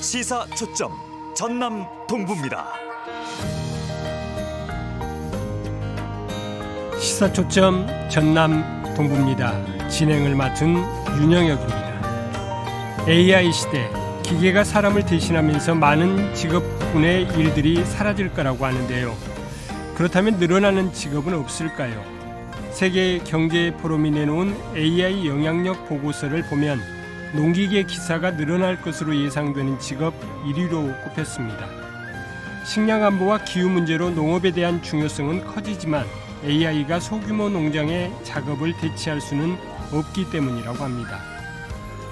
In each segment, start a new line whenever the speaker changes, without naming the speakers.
시사 초점 전남 동부입니다.
시사 초점 전남 동부입니다. 진행을 맡은 윤영혁입니다. AI 시대 기계가 사람을 대신하면서 많은 직업군의 일들이 사라질 거라고 하는데요. 그렇다면 늘어나는 직업은 없을까요? 세계 경제 포럼이 내놓은 AI 영향력 보고서를 보면 농기계 기사가 늘어날 것으로 예상되는 직업 1위로 꼽혔습니다. 식량 안보와 기후 문제로 농업에 대한 중요성은 커지지만 AI가 소규모 농장의 작업을 대체할 수는 없기 때문이라고 합니다.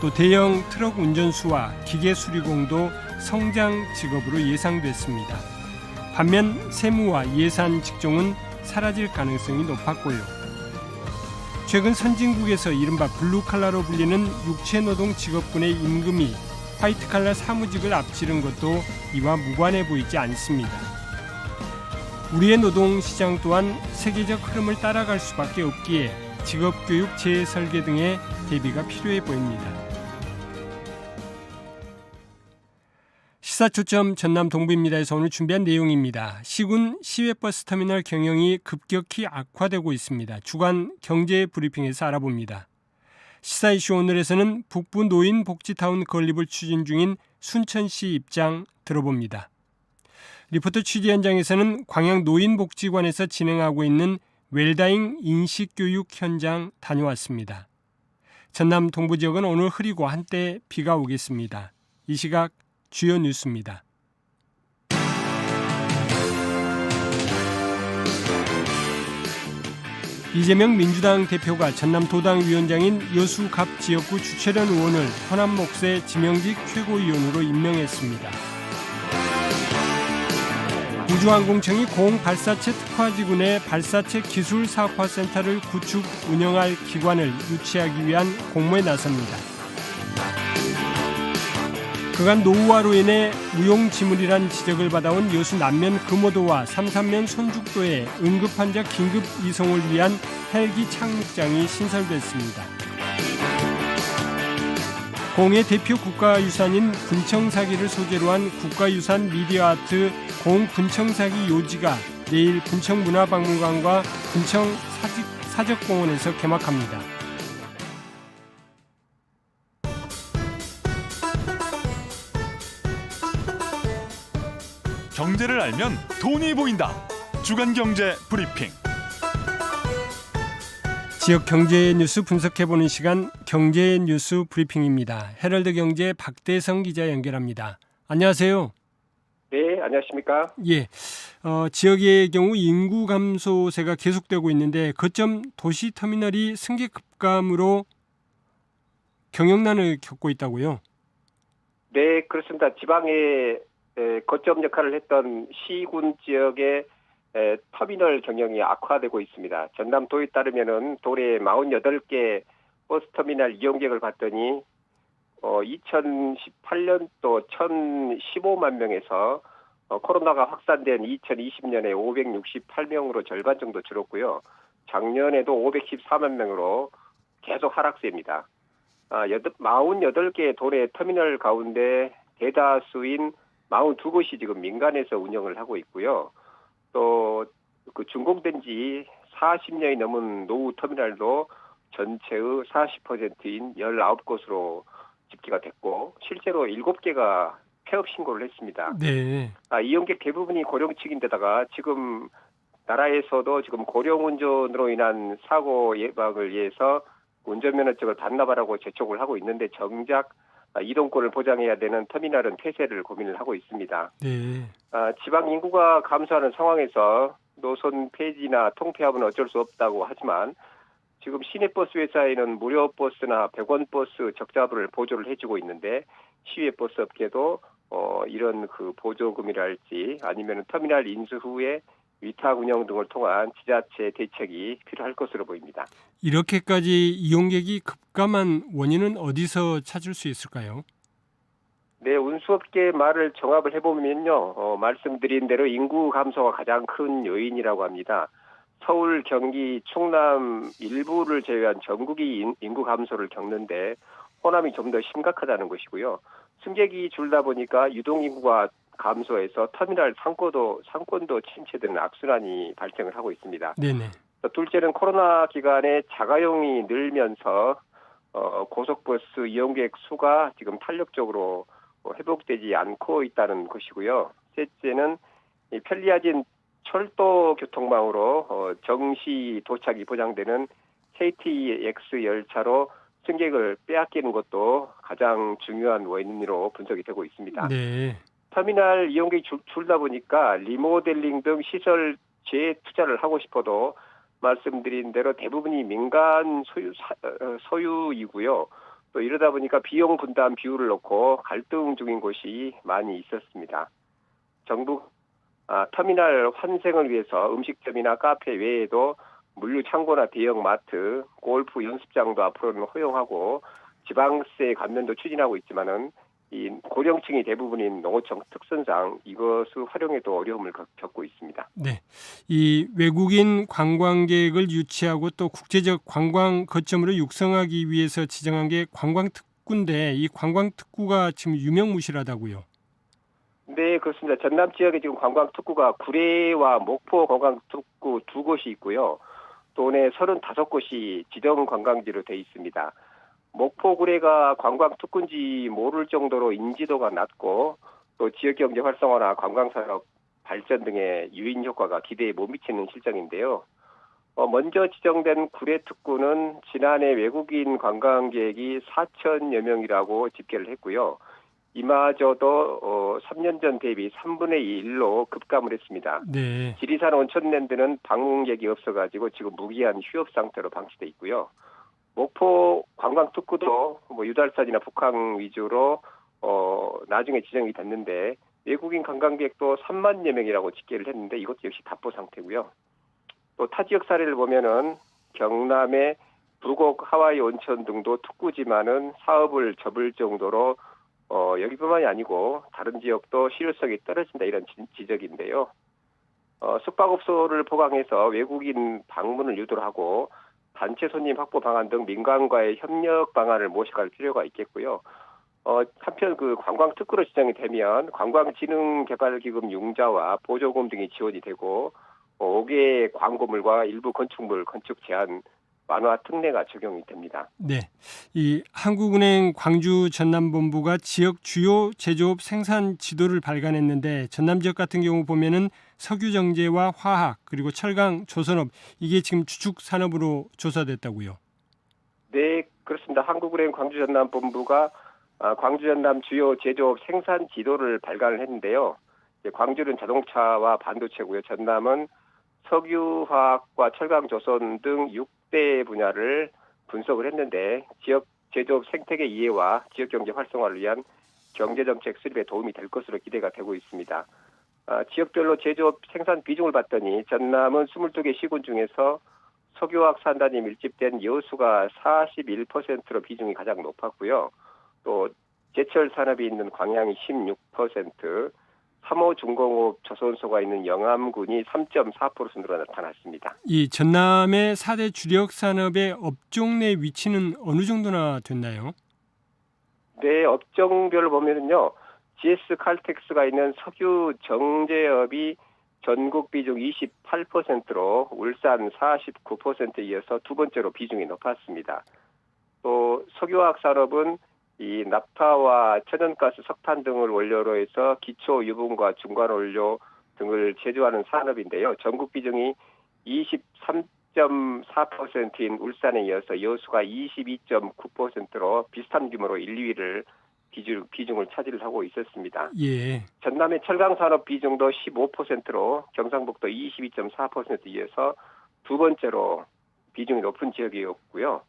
또 대형 트럭 운전수와 기계 수리공도 성장 직업으로 예상됐습니다. 반면 세무와 예산 직종은 사라질 가능성이 높았고요. 최근 선진국에서 이른바 블루칼라로 불리는 육체노동 직업군의 임금이 화이트칼라 사무직을 앞지른 것도 이와 무관해 보이지 않습니다. 우리의 노동 시장 또한 세계적 흐름을 따라갈 수밖에 없기에 직업교육 재설계 등의 대비가 필요해 보입니다. 시사초점 전남 동부입니다에서 오늘 준비한 내용입니다. 시군 시외버스 터미널 경영이 급격히 악화되고 있습니다. 주간 경제 브리핑에서 알아봅니다. 시사 이슈 오늘에서는 북부 노인 복지타운 건립을 추진 중인 순천시 입장 들어봅니다. 리포터 취재 현장에서는 광양 노인복지관에서 진행하고 있는 웰다잉 인식교육 현장 다녀왔습니다. 전남 동부 지역은 오늘 흐리고 한때 비가 오겠습니다. 이 시각 주요 뉴스입니다. 이재명 민주당 대표가 전남 도당 위원장인 여수갑 지역구 주최련 의원을 호남 몫의 지명직 최고위원으로 임명했습니다. 우주항공청이 공발사체 특화지군의 발사체 기술사업화센터를 구축 운영할 기관을 유치하기 위한 공모에 나섭니다. 그간 노후화로 인해 무용지물이란 지적을 받아온 여수 남면 금오도와 삼산면 손죽도에 응급환자 긴급 이송을 위한 헬기 착륙장이 신설됐습니다. 공의 대표 국가유산인 군청사기를 소재로 한 국가유산 미디어 아트 공 군청사기 요지가 내일 군청문화박물관과 군청 사직, 사적공원에서 개막합니다.
경제를 알면 돈이 보인다. 주간 경제 브리핑.
지역 경제 뉴스 분석해 보는 시간 경제 뉴스 브리핑입니다. 헤럴드 경제 박대성 기자 연결합니다. 안녕하세요.
네, 안녕하십니까?
예, 어, 지역의 경우 인구 감소세가 계속되고 있는데 거점 도시 터미널이 승계 급감으로 경영난을 겪고 있다고요.
네, 그렇습니다. 지방에 에, 거점 역할을 했던 시군 지역의 에, 터미널 경영이 악화되고 있습니다. 전남 도에 따르면은 도내 48개 버스 터미널 이용객을 봤더니 어, 2018년도 1,015만 명에서 어, 코로나가 확산된 2020년에 568명으로 절반 정도 줄었고요. 작년에도 514만 명으로 계속 하락세입니다. 아, 48개 도내 터미널 가운데 대다수인 42곳이 지금 민간에서 운영을 하고 있고요. 또 그 준공된 지 40년이 넘은 노후 터미널도 전체의 40%인 19곳으로 집계가 됐고 실제로 7개가 폐업 신고를 했습니다.
네,
아, 이용객 대부분이 고령층인데다가 지금 나라에서도 지금 고령 운전으로 인한 사고 예방을 위해서 운전면허증을 반납하라고 재촉을 하고 있는데 정작 아, 이동권을 보장해야 되는 터미널은 폐쇄를 고민을 하고 있습니다.
네,
아, 지방 인구가 감소하는 상황에서 노선 폐지나 통폐합은 어쩔 수 없다고 하지만 지금 시내버스 회사에는 무료 버스나 100원 버스 적자분을 보조를 해주고 있는데 시외 버스 업계도 어, 이런 그 보조금이랄지 아니면 터미널 인수 후에 위탁 운영 등을 통한 지자체 대책이 필요할 것으로 보입니다.
이렇게까지 이용객이 급감한 원인은 어디서 찾을 수 있을까요?
네, 운수업계 말을 정합을 해보면요, 어, 말씀드린 대로 인구 감소가 가장 큰 요인이라고 합니다. 서울, 경기, 충남 일부를 제외한 전국이 인- 인구 감소를 겪는데 호남이 좀 더 심각하다는 것이고요. 승객이 줄다 보니까 유동 인구가 감소해서 터미널 상권도 상권도 침체되는 악순환이 발생을 하고 있습니다.
네네.
또 둘째는 코로나 기간에 자가용이 늘면서 어, 고속버스 이용객 수가 지금 탄력적으로 어, 회복되지 않고 있다는 것이고요. 셋째는 이 편리해진 철도 교통망으로 어, 정시 도착이 보장되는 KTX 열차로 승객을 빼앗기는 것도 가장 중요한 원인으로 분석이 되고 있습니다.
네.
터미널 이용객이 줄, 줄다 보니까 리모델링 등 시설 재투자를 하고 싶어도 말씀드린 대로 대부분이 민간 소유 사- 어, 소유이고요. 또 이러다 보니까 비용 분담 비율을 놓고 갈등 중인 곳이 많이 있었습니다. 정부 아, 터미널 환생을 위해서 음식점이나 카페 외에도 물류 창고나 대형 마트, 골프 연습장도 앞으로는 허용하고 지방세 감면도 추진하고 있지만은 이 고령층이 대부분인 농어촌 특성상 이것을 활용해도 어려움을 겪- 겪고 있습니다.
네. 이 외국인 관광객을 유치하고 또 국제적 관광 거점으로 육성하기 위해서 지정한 게 관광 특구인데 이 관광 특구가 지금 유명무실하다고요.
네, 그렇습니다. 전남 지역에 지금 관광 특구가 구례와 목포 관광 특구 두 곳이 있고요. 도내 35곳이 지정 관광지로 돼 있습니다. 목포 구례가 관광 특구인지 모를 정도로 인지도가 낮고 또 지역 경제 활성화나 관광 산업 발전 등의 유인 효과가 기대에 못 미치는 실정인데요. 어, 먼저 지정된 구례 특구는 지난해 외국인 관광객이 4천여 명이라고 집계를 했고요. 이마저도 어, 3년 전 대비 3분의 1로 급감을 했습니다.
네.
지리산 온천랜드는 방문객이 없어가지고 지금 무기한 휴업 상태로 방치돼 있고요. 목포 관광 특구도 뭐 유달산이나 북한 위주로 어 나중에 지정이 됐는데 외국인 관광객도 3만여 명이라고 집계를 했는데 이것도 역시 답보 상태고요. 또 타 지역 사례를 보면은 경남의 부곡 하와이 온천 등도 특구지만은 사업을 접을 정도로 어 여기뿐만이 아니고 다른 지역도 실효성이 떨어진다 이런 지- 지적인데요. 어, 숙박업소를 보강해서 외국인 방문을 유도를 하고 단체 손님 확보 방안 등 민간과의 협력 방안을 모색할 필요가 있겠고요. 어, 한편 그 관광 특구로 지정이 되면 관광진흥개발기금 융자와 보조금 등이 지원이 되고 어, 5개 광고물과 일부 건축물 건축 제한 완화 특례가 적용이 됩니다.
네. 이 한국은행 광주 전남본부가 지역 주요 제조업 생산 지도를 발간했는데 전남 지역 같은 경우 보면은 석유 정제와 화학 그리고 철강 조선업 이게 지금 주축 산업으로 조사됐다고요.
네, 그렇습니다. 한국은행 광주 전남 본부가 아, 광주 전남 주요 제조업 생산 지도를 발간을 했는데요. 광주는 자동차와 반도체고요. 전남은 석유화학과 철강 조선 등 6 대 분야를 분석을 했는데 지역 제조업 생태계 이해와 지역 경제 활성화를 위한 경제 정책 수립에 도움이 될 것으로 기대가 되고 있습니다. 아, 지역별로 제조업 생산 비중을 봤더니 전남은 22개 시군 중에서 석유화학 산단이 밀집된 여수가 41%로 비중이 가장 높았고요. 또 제철 산업이 있는 광양이 16%, 3호 중공업 조선소가 있는 영암군이 3.4% 순으로 나타났습니다.
이 전남의 4대 주력 산업의 업종 내 위치는 어느 정도나 됐나요?
네, 업종별로 보면은요. GS 칼텍스가 있는 석유 정제업이 전국 비중 28%로 울산 49%에 이어서 두 번째로 비중이 높았습니다. 또 석유화학 산업은 이 납타와 천연가스, 석탄 등을 원료로 해서 기초 유분과 중간 원료 등을 제조하는 산업인데요. 전국 비중이 23.4%인 울산에 이어서 여수가 22.9%로 비슷한 규모로 1, 2위를 비중, 비중을 차지를 하고 있었습니다.
예.
전남의 철강 산업 비중도 15%로 경상북도 22.4%에 이어서 두 번째로 비중이 높은 지역이었고요.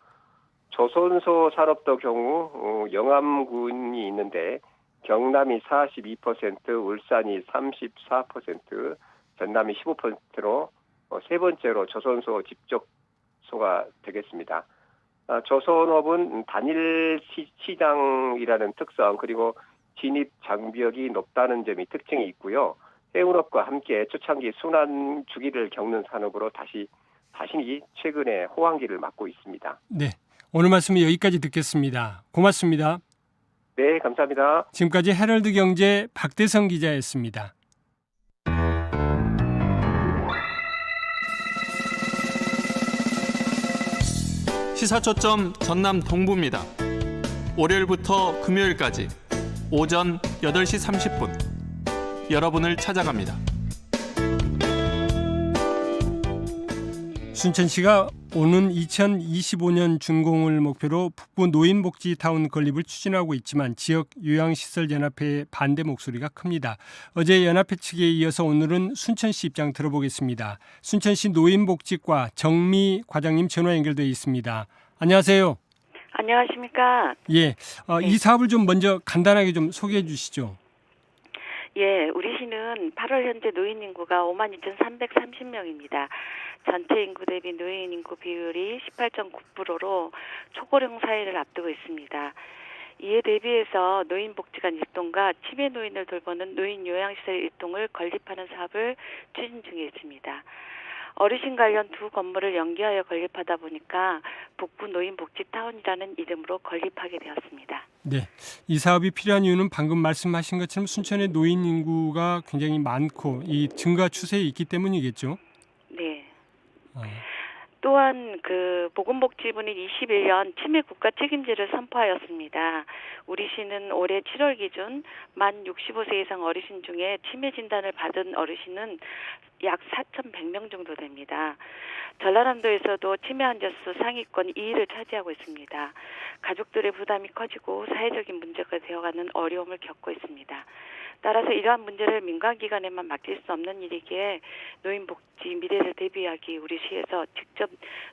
조선소 산업도 경우 어, 영암군이 있는데 경남이 42%, 울산이 34%, 전남이 15%로 어, 세 번째로 조선소 집적소가 되겠습니다. 아, 조선업은 단일 시, 시장이라는 특성 그리고 진입 장벽이 높다는 점이 특징이 있고요. 해운업과 함께 초창기 순환 주기를 겪는 산업으로 다시 자신이 최근에 호황기를 맞고 있습니다.
네. 오늘 말씀은 여기까지 듣겠습니다. 고맙습니다.
네, 감사합니다.
지금까지 헤럴드 경제 박대성 기자였습니다.
시사초점 전남 동부입니다. 월요일부터 금요일까지 오전 8시 30분 여러분을 찾아갑니다.
순천시가 오는 2025년 준공을 목표로 북부 노인복지타운 건립을 추진하고 있지만 지역 요양시설연합회의 반대 목소리가 큽니다. 어제 연합회 측에 이어서 오늘은 순천시 입장 들어보겠습니다. 순천시 노인복지과 정미 과장님 전화 연결돼 있습니다. 안녕하세요.
안녕하십니까.
예, 어,
네.
이 사업을 좀 먼저 간단하게 좀 소개해 주시죠.
예, 우리 시는 8월 현재 노인 인구가 52,330명입니다. 전체 인구 대비 노인 인구 비율이 18.9%로 초고령 사회를 앞두고 있습니다. 이에 대비해서 노인복지관 일동과 치매 노인을 돌보는 노인 요양시설 일동을 건립하는 사업을 추진 중에 있습니다. 어르신 관련 두 건물을 연계하여 건립하다 보니까 북부 노인복지타운이라는 이름으로 건립하게 되었습니다.
네. 이 사업이 필요한 이유는 방금 말씀하신 것처럼 순천의 노인 인구가 굉장히 많고 이 증가 추세에 있기 때문이겠죠.
네.
어,
또한 그 보건복지부는 21년 치매 국가 책임제를 선포하였습니다. 우리 시는 올해 7월 기준 만 65세 이상 어르신 중에 치매 진단을 받은 어르신은 약 4,100명 정도 됩니다. 전라남도에서도 치매 환자 수 상위권 2위를 차지하고 있습니다. 가족들의 부담이 커지고 사회적인 문제가 되어가는 어려움을 겪고 있습니다. 따라서 이러한 문제를 민간기관에만 맡길 수 없는 일이기에 노인복지 미래를 대비하기 우리 시에서 직접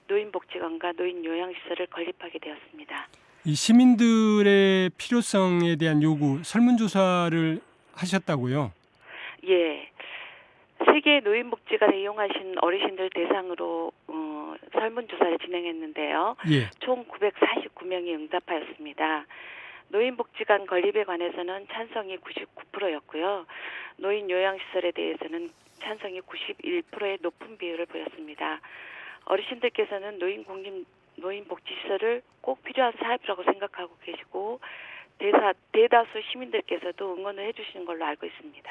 노인복지관과 노인요양시설을 건립하게 되었습니다.
이 시민들의 필요성에 대한 요구 설문조사를 하셨다고요.
예. 세계 노인복지관을 이용하신 어르신들 대상으로 어, 설문조사를 진행했는데요.
예.
총 949명이 응답하였습니다. 노인복지관 건립에 관해서는 찬성이 99%였고요. 노인 요양시설에 대해서는 찬성이 91%의 높은 비율을 보였습니다. 어르신들께서는 노인 공립 노인 복지시설을 꼭 필요한 사업이라고 생각하고 계시고 대사, 대다수 시민들께서도 응원을 해주시는 걸로 알고 있습니다.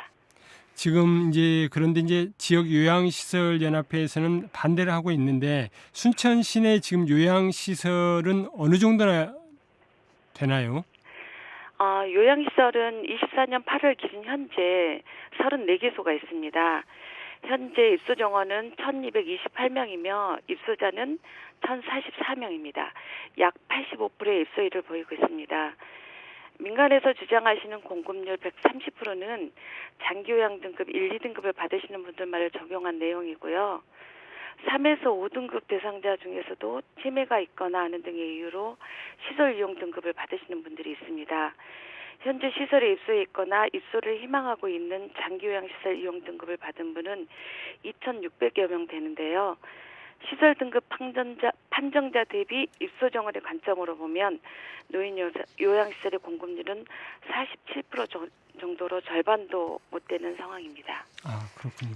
지금 이제 그런데 이제 지역 요양시설 연합회에서는 반대를 하고 있는데 순천 시내 지금 요양시설은 어느 정도나 되나요?
어, 요양시설은 24년 8월 기준 현재 34개소가 있습니다. 현재 입소 정원은 1228명이며 입소자는 1044명입니다. 약 85%의 입소율을 보이고 있습니다. 민간에서 주장하시는 공급률 130%는 장기요양 등급 1, 2등급을 받으시는 분들만을 적용한 내용이고요. 3에서 5등급 대상자 중에서도 치매가 있거나 하는 등의 이유로 시설 이용 등급을 받으시는 분들이 있습니다. 현재 시설에 입소해 있거나 입소를 희망하고 있는 장기요양시설 이용 등급을 받은 분은 2,600여 명 되는데요. 시설 등급 판정자, 판정자 대비 입소 정원의 관점으로 보면 노인 요- 요양시설의 공급률은 47% 정- 정도로 절반도 못 되는 상황입니다.
아 그렇군요.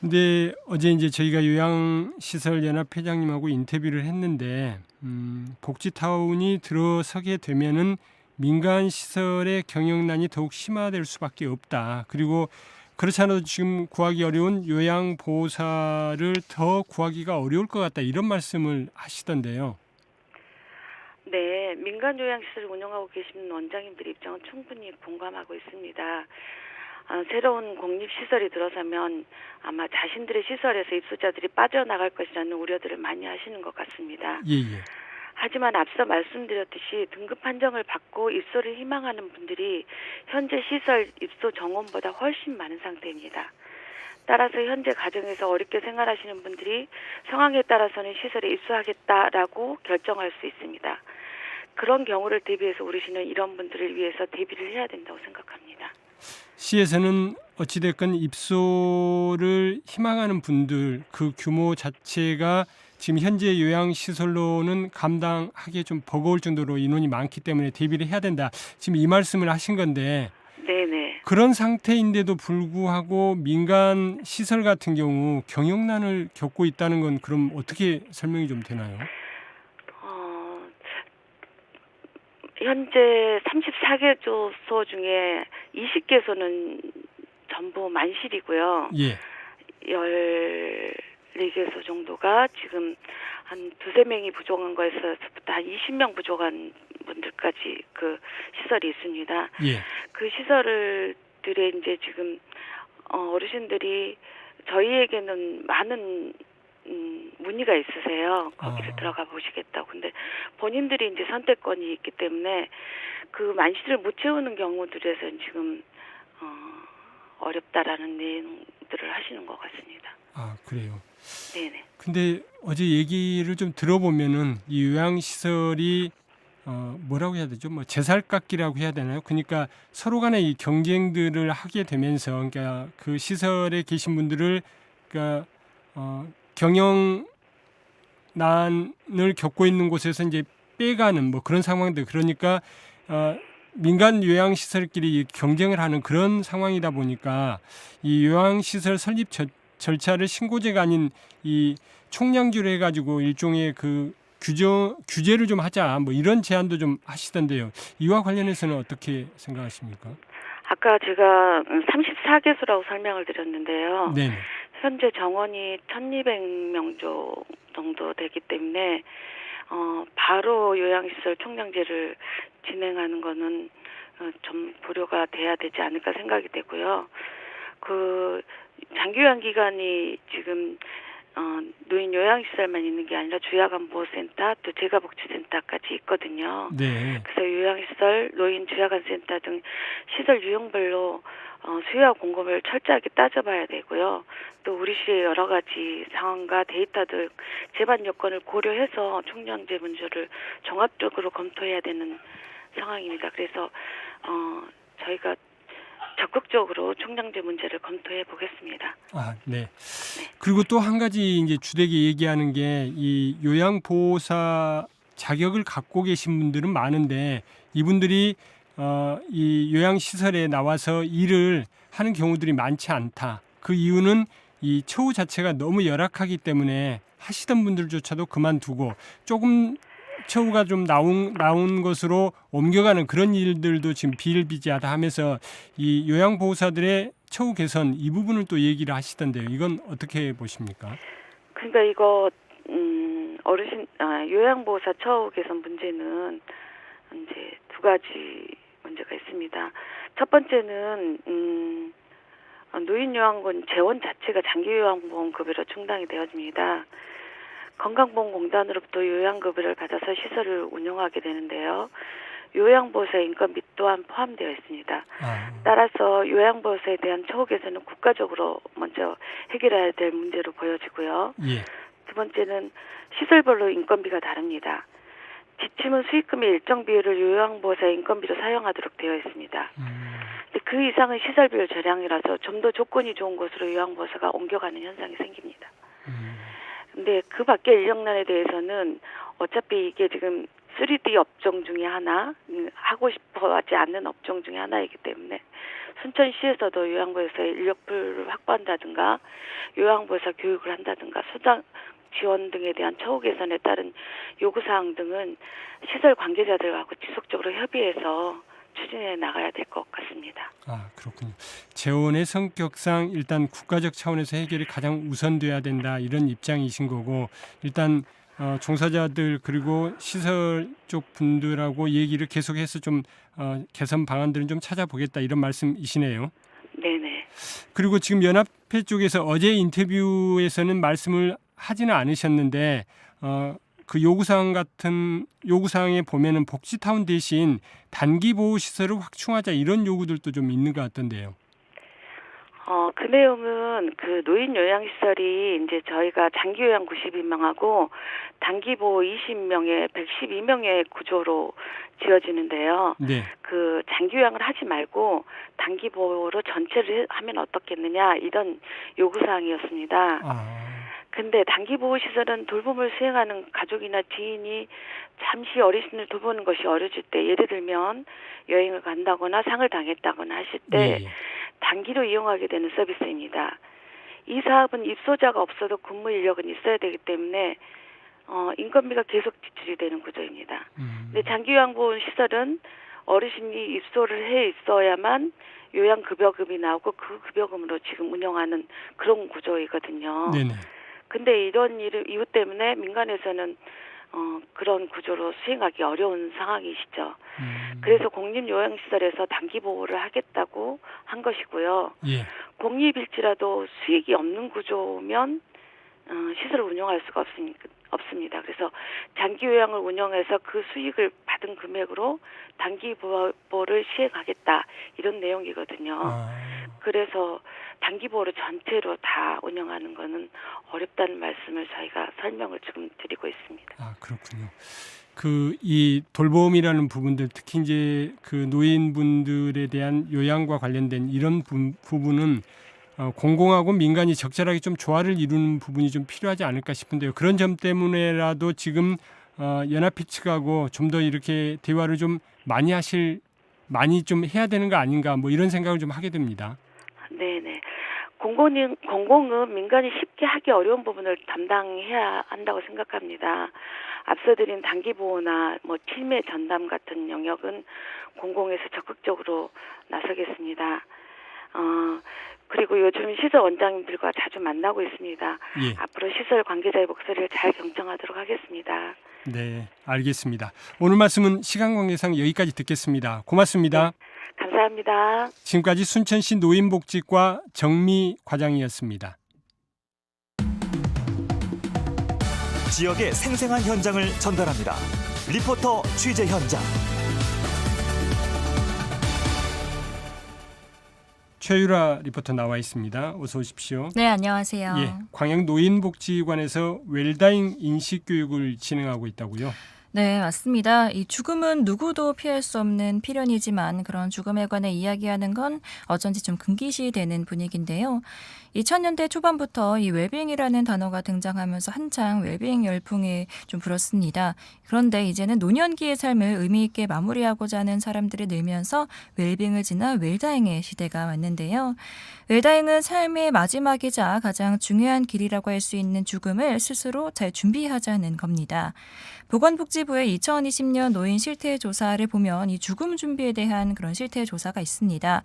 근데 어제 이제 저희가 요양시설 연합 회장님하고 인터뷰를 했는데 음, 복지타운이 들어서게 되면은 민간 시설의 경영난이 더욱 심화될 수밖에 없다. 그리고 그렇지 않아도 지금 구하기 어려운 요양 보호사를 더 구하기가 어려울 것 같다 이런 말씀을 하시던데요.
네, 민간 요양시설을 운영하고 계시는 원장님들 입장은 충분히 공감하고 있습니다. 아, 새로운 공립시설이 들어서면 아마 자신들의 시설에서 입소자들이 빠져나갈 것이라는 우려들을 많이 하시는 것 같습니다.
예 예.
하지만 앞서 말씀드렸듯이 등급 판정을 받고 입소를 희망하는 분들이 현재 시설 입소 정원보다 훨씬 많은 상태입니다. 따라서 현재 가정에서 어렵게 생활하시는 분들이 상황에 따라서는 시설에 입소하겠다라고 결정할 수 있습니다. 그런 경우를 대비해서 우리 시는 이런 분들을 위해서 대비를 해야 된다고 생각합니다.
시에서는 어찌됐건 입소를 희망하는 분들 그 규모 자체가 지금 현재 요양시설로는 감당하기 좀 버거울 정도로 인원이 많기 때문에 대비를 해야 된다. 지금 이 말씀을 하신 건데
네네.
그런 상태인데도 불구하고 민간 시설 같은 경우 경영난을 겪고 있다는 건 그럼 어떻게 설명이 좀 되나요?
어, 현재 34개 조소 중에 20개소는 전부 만실이고요.
예.
14개소 정도가 지금 한 두세 명이 부족한 거에서부터 한 20명 부족한 분들까지 그 시설이 있습니다.
예.
그 시설들에 이제 지금 어, 어르신들이 저희에게는 많은 음, 문의가 있으세요. 거기를
아.
들어가 보시겠다고. 근데 본인들이 이제 선택권이 있기 때문에 그 만실을 못 채우는 경우들에서 지금 어, 어렵다라는 내용들을 하시는 것 같습니다.
아, 그래요.
네네.
근데 어제 얘기를 좀 들어보면은 이 요양시설이 어 뭐라고 해야 되죠? 뭐 제살깎기라고 해야 되나요? 그러니까 서로 간에 이 경쟁들을 하게 되면서 그러니까 그 시설에 계신 분들을 그러니까 어 경영난을 겪고 있는 곳에서 이제 빼가는 뭐 그런 상황들 그러니까 어 민간 요양시설끼리 경쟁을 하는 그런 상황이다 보니까 이 요양시설 설립 절, 절차를 신고제가 아닌 이 총량제로 해가지고 일종의 그 규정 규제를 좀 하자 뭐 이런 제안도 좀 하시던데요. 이와 관련해서는 어떻게 생각하십니까?
아까 제가 34개소라고 설명을 드렸는데요.
네.
현재 정원이 1,200명 정도 되기 때문에 어, 바로 요양시설 총량제를 진행하는 거는 어, 좀 고려가 돼야 되지 않을까 생각이 되고요. 그 장기요양 기간이 지금 어, 노인 요양시설만 있는 게 아니라 주야간보호센터 또 재가복지센터까지 있거든요.
네.
그래서 요양시설, 노인 주야간센터 등 시설 유형별로 어, 수요와 공급을 철저하게 따져봐야 되고요. 또 우리 시의 여러 가지 상황과 데이터 등 제반 여건을 고려해서 총량제 문제를 종합적으로 검토해야 되는 상황입니다. 그래서 어, 저희가 적극적으로 총량제 문제를 검토해 보겠습니다.
아, 네. 그리고 또 한 가지 이제 주되게 얘기하는 게 이 요양 보호사 자격을 갖고 계신 분들은 많은데 이분들이 어, 이 요양시설에 나와서 일을 하는 경우들이 많지 않다. 그 이유는 이 처우 자체가 너무 열악하기 때문에 하시던 분들조차도 그만두고 조금 처우가 좀 나온 나온 것으로 옮겨가는 그런 일들도 지금 비일비재하다 하면서 이 요양보호사들의 처우 개선 이 부분을 또 얘기를 하시던데요. 이건 어떻게 보십니까?
그러니까 이거 음, 어르신 아, 요양보호사 처우 개선 문제는 이제 두 가지 문제가 있습니다. 첫 번째는 음, 어, 노인요양원 재원 자체가 장기요양보험급여로 충당이 되어집니다. 건강보험공단으로부터 요양급여를 받아서 시설을 운영하게 되는데요. 요양보호사 인건비 또한 포함되어 있습니다.
아,
따라서 요양보호사에 대한 처우 개선은 국가적으로 먼저 해결해야 될 문제로 보여지고요.
예.
두 번째는 시설별로 인건비가 다릅니다. 지침은 수익금의 일정 비율을 요양보호사 인건비로 사용하도록 되어 있습니다.
음,
그 이상은 시설 비율 저량이라서 좀 더 조건이 좋은 곳으로 요양보호사가 ом겨가는 현상이 생깁니다.
음,
근데 그 밖에 인력난에 대해서는 어차피 이게 지금 3D 업종 중에 하나, 음, 하고 싶어 하지 않는 업종 중에 하나이기 때문에 순천시에서도 요양보호사 인력풀을 확보한다든가 요양보호사 교육을 한다든가 수당 지원 등에 대한 처우 개선에 따른 요구 사항 등은 시설 관계자들하고 지속적으로 협의해서 추진해 나가야 될 것 같습니다.
아 그렇군요. 재원의 성격상 일단 국가적 차원에서 해결이 가장 우선돼야 된다 이런 입장이신 거고 일단 어, 종사자들 그리고 시설 쪽 분들하고 얘기를 계속해서 좀 어, 개선 방안들은 좀 찾아보겠다 이런 말씀이시네요.
네네.
그리고 지금 연합회 쪽에서 어제 인터뷰에서는 말씀을 하지는 않으셨는데 어, 그 요구사항 같은 요구사항에 보면은 복지타운 대신 단기 보호 시설을 확충하자 이런 요구들도 좀 있는 것 같던데요.
어, 그 내용은 그 노인 요양시설이 이제 저희가 장기 요양 92명하고 단기 보호 20명에 112명의 구조로 지어지는데요.
네.
그 장기 요양을 하지 말고 단기 보호로 전체를 하면 어떻겠느냐 이런 요구 사항이었습니다.
아,
근데 단기 보호 시설은 돌봄을 수행하는 가족이나 지인이 잠시 어르신을 돌보는 것이 어려질 때 예를 들면 여행을 간다거나 상을 당했다거나 하실 때
예, 예.
단기로 이용하게 되는 서비스입니다. 이 사업은 입소자가 없어도 근무 인력은 있어야 되기 때문에 어, 인건비가 계속 지출이 되는 구조입니다.
음,
근데 장기 요양보호 시설은 어르신이 입소를 해 있어야만 요양급여금이 나오고 그 급여금으로 지금 운영하는 그런 구조이거든요.
네네.
근데 이런 일, 이유 때문에 민간에서는 어, 그런 구조로 수행하기 어려운 상황이시죠.
음,
그래서 공립요양시설에서 단기 보호를 하겠다고 한 것이고요.
예.
공립일지라도 수익이 없는 구조면 어, 시설을 운영할 수가 없습니다. 없습니다. 그래서 장기 요양을 운영해서 그 수익을 받은 금액으로 단기 보호를 시행하겠다 이런 내용이거든요.
아,
그래서 단기 보호를 전체로 다 운영하는 거는 어렵다는 말씀을 저희가 설명을 지금 드리고 있습니다.
아 그렇군요. 그 이 돌봄이라는 부분들 특히 이제 그 노인분들에 대한 요양과 관련된 이런 부, 부분은 어, 공공하고 민간이 적절하게 좀 조화를 이루는 부분이 좀 필요하지 않을까 싶은데요. 그런 점 때문에라도 지금 어, 연합회 측하고 좀 더 이렇게 대화를 좀 많이 하실 많이 좀 해야 되는 거 아닌가 뭐 이런 생각을 좀 하게 됩니다.
네네. 공공은, 공공은 민간이 쉽게 하기 어려운 부분을 담당해야 한다고 생각합니다. 앞서 드린 단기 보호나 뭐 치매 전담 같은 영역은 공공에서 적극적으로 나서겠습니다. 어, 그리고 요즘 시설 원장님들과 자주 만나고 있습니다.
예.
앞으로 시설 관계자의 목소리를 잘 경청하도록 하겠습니다.
네, 알겠습니다. 오늘 말씀은 시간 관계상 여기까지 듣겠습니다. 고맙습니다.
감사합니다.
지금까지 순천시 노인복지과 정미 과장이었습니다.
지역의 생생한 현장을 전달합니다. 리포터 취재 현장.
최유라 리포터 나와 있습니다. 어서 오십시오.
네, 안녕하세요.
예, 광양 노인복지관에서 웰다잉 인식 교육을 진행하고 있다고요.
네, 맞습니다. 이 죽음은 누구도 피할 수 없는 필연이지만 그런 죽음에 관해 이야기하는 건 어쩐지 좀 금기시 되는 분위기인데요. 2000년대 초반부터 이 웰빙이라는 단어가 등장하면서 한창 웰빙 열풍이 좀 불었습니다. 그런데 이제는 노년기의 삶을 의미 있게 마무리하고자 하는 사람들이 늘면서 웰빙을 지나 웰다잉의 시대가 왔는데요. 웰다잉은 삶의 마지막이자 가장 중요한 길이라고 할 수 있는 죽음을 스스로 잘 준비하자는 겁니다. 보건복지부의 2020년 노인 실태 조사를 보면 이 죽음 준비에 대한 그런 실태 조사가 있습니다.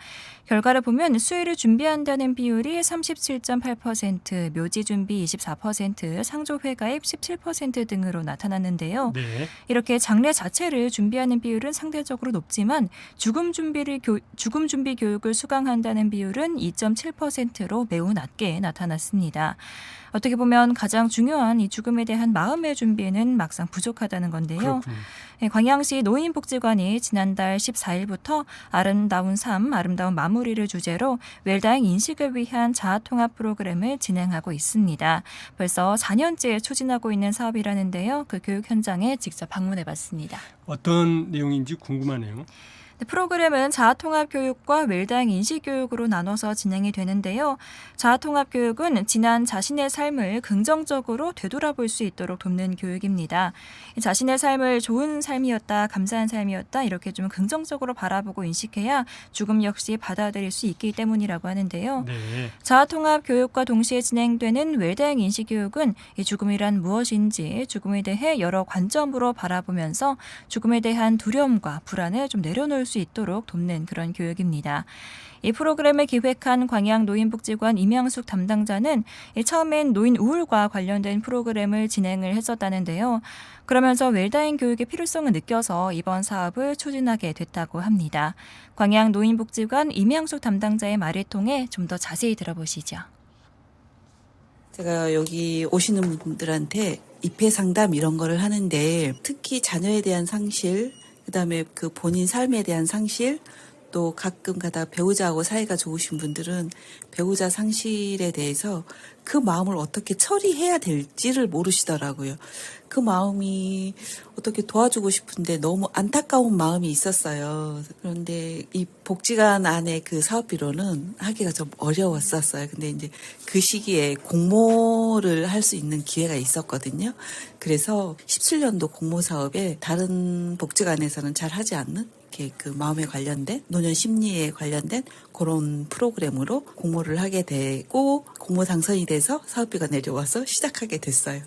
결과를 보면 수의를 준비한다는 비율이 37.8%, 묘지 준비 24%, 상조 회가입 17% 등으로 나타났는데요.
네.
이렇게 장례 자체를 준비하는 비율은 상대적으로 높지만 죽음 준비를 교, 죽음 준비 교육을 수강한다는 비율은 2.7%로 매우 낮게 나타났습니다. 어떻게 보면 가장 중요한 이 죽음에 대한 마음의 준비는 막상 부족하다는
건데요.
예, 광양시 노인복지관이 지난달 14일부터 아름다운 삶, 아름다운 마무리를 주제로 웰다잉 인식을 위한 자아 통합 프로그램을 진행하고 있습니다. 벌써 4년째 추진하고 있는 사업이라는데요. 그 교육 현장에 직접 방문해 봤습니다.
어떤 내용인지 궁금하네요.
네, 프로그램은 자아통합 교육과 웰다잉 인식 교육으로 나눠서 진행이 되는데요. 자아통합 교육은 지난 자신의 삶을 긍정적으로 되돌아볼 수 있도록 돕는 교육입니다. 자신의 삶을 좋은 삶이었다, 감사한 삶이었다 이렇게 좀 긍정적으로 바라보고 인식해야 죽음 역시 받아들일 수 있기 때문이라고 하는데요.
네.
자아통합 교육과 동시에 진행되는 웰다잉 인식 교육은 이 죽음이란 무엇인지 죽음에 대해 여러 관점으로 바라보면서 죽음에 대한 두려움과 불안을 좀 내려놓을 수 있도록 돕는 그런 교육입니다. 이 프로그램을 기획한 광양 노인복지관 임양숙 담당자는 이 처음엔 노인 우울과 관련된 프로그램을 진행을 했었다는데요. 그러면서 웰다잉 교육의 필요성을 느껴서 이번 사업을 추진하게 됐다고 합니다. 광양 노인복지관 임양숙 담당자의 말을 통해 좀 더 자세히 들어보시죠.
제가 여기 오시는 분들한테 입회 상담 이런 거를 하는데 특히 자녀에 대한 상실, 그다음에 그 본인 삶에 대한 상실, 또 가끔 가다 배우자하고 사이가 좋으신 분들은 배우자 상실에 대해서 그 마음을 어떻게 처리해야 될지를 모르시더라고요. 그 마음이 어떻게 도와주고 싶은데 너무 안타까운 마음이 있었어요. 그런데 이 복지관 안에 그 사업비로는 하기가 좀 어려웠었어요. 근데 이제 그 시기에 공모를 할 수 있는 기회가 있었거든요. 그래서 17년도 공모 사업에 다른 복지관에서는 잘 하지 않는 이렇게 그 마음에 관련된 노년 심리에 관련된 그런 프로그램으로 공모를 하게 되고 공모 당선이 돼서 사업비가 내려와서 시작하게 됐어요.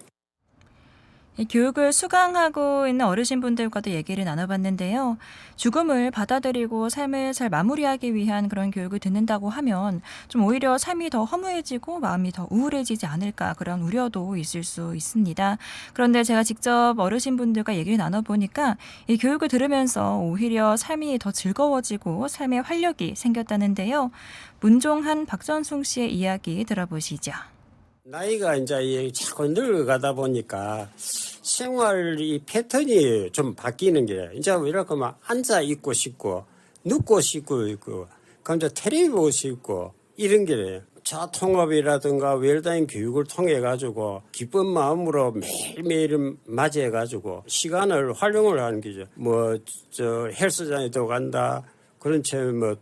이 교육을 수강하고 있는 어르신분들과도 얘기를 나눠봤는데요. 죽음을 받아들이고 삶을 잘 마무리하기 위한 그런 교육을 듣는다고 하면 좀 오히려 삶이 더 허무해지고 마음이 더 우울해지지 않을까 그런 우려도 있을 수 있습니다. 그런데 제가 직접 어르신분들과 얘기를 나눠보니까 이 교육을 들으면서 오히려 삶이 더 즐거워지고 삶의 활력이 생겼다는데요. 문종한 박전숭 씨의 이야기 들어보시죠.
나이가 이제 자꾸 늙어가다 보니까 생활 이 패턴이 좀 바뀌는 게 이제 이렇게 막 앉아 있고 싶고 눕고 싶고 있고 그럼 이제 텔레비 보고 싶고 이런 게 자통업이라든가 웰다인 교육을 통해 가지고 기쁜 마음으로 매일매일 맞이해 가지고 시간을 활용을 하는 거죠. 뭐 저 헬스장에도 간다. 그런 채뭐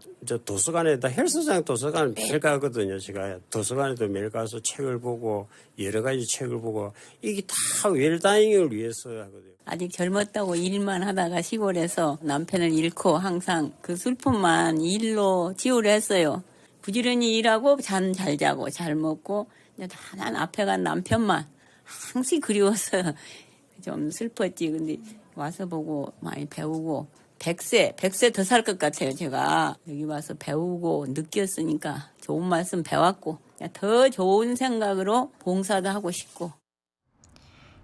도서관에다 헬스장 도서관 매일 가거든요. 제가 도서관에도 매일 가서 책을 보고 여러 가지 책을 보고 이게 다 웰다잉을 위해서 하거든요.
아직 젊었다고 일만 하다가 시골에서 남편을 잃고 항상 그 슬픔만 일로 지우려 했어요. 부지런히 일하고 잠 잘 자고 잘 먹고 이제 다난 앞에 간 남편만 항상 그리웠어요. 좀 슬펐지. 근데 와서 보고 많이 배우고 백세, 백세 더 살 것 같아요. 제가 여기 와서 배우고 느꼈으니까 좋은 말씀 배웠고 더 좋은 생각으로 봉사도 하고 싶고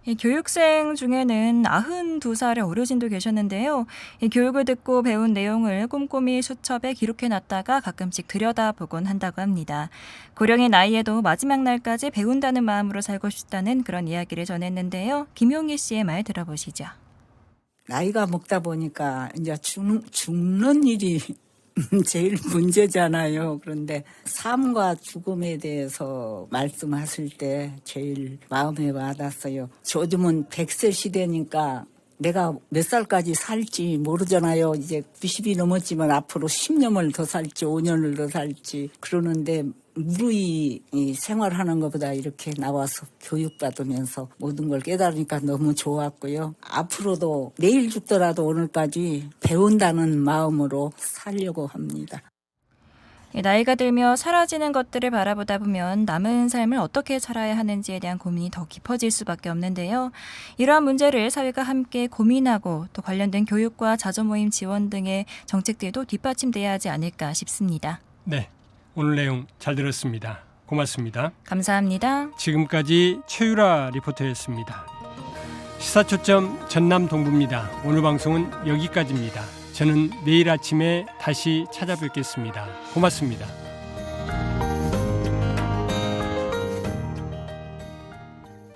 이 교육생 중에는 92살의 어르신도 계셨는데요. 이 교육을 듣고 배운 내용을 꼼꼼히 수첩에 기록해 놨다가 가끔씩 들여다보곤 한다고 합니다. 고령의 나이에도 마지막 날까지 배운다는 마음으로 살고 싶다는 그런 이야기를 전했는데요. 김용희 씨의 말 들어보시죠.
나이가 먹다 보니까 이제 죽, 죽는 일이 제일 문제잖아요. 그런데 삶과 죽음에 대해서 말씀하실 때 제일 마음에 와닿았어요. 요즘은 100세 시대니까 내가 몇 살까지 살지 모르잖아요. 이제 90이 넘었지만 앞으로 10년을 더 살지 5년을 더 살지 그러는데 무르히 이 생활하는 것보다 이렇게 나와서 교육받으면서 모든 걸 깨달으니까 너무 좋았고요. 앞으로도 내일 죽더라도 오늘까지 배운다는 마음으로 살려고 합니다.
이 나이가 들며 사라지는 것들을 바라보다 보면 남은 삶을 어떻게 살아야 하는지에 대한 고민이 더 깊어질 수밖에 없는데요. 이러한 문제를 사회가 함께 고민하고 또 관련된 교육과 자조모임 지원 등의 정책들도 뒷받침돼야 하지 않을까 싶습니다.
네, 오늘 내용 잘 들었습니다. 고맙습니다.
감사합니다.
지금까지 최유라 리포터였습니다. 시사초점 전남 동부입니다. 오늘 방송은 여기까지입니다. 저는 내일 아침에 다시 찾아뵙겠습니다. 고맙습니다.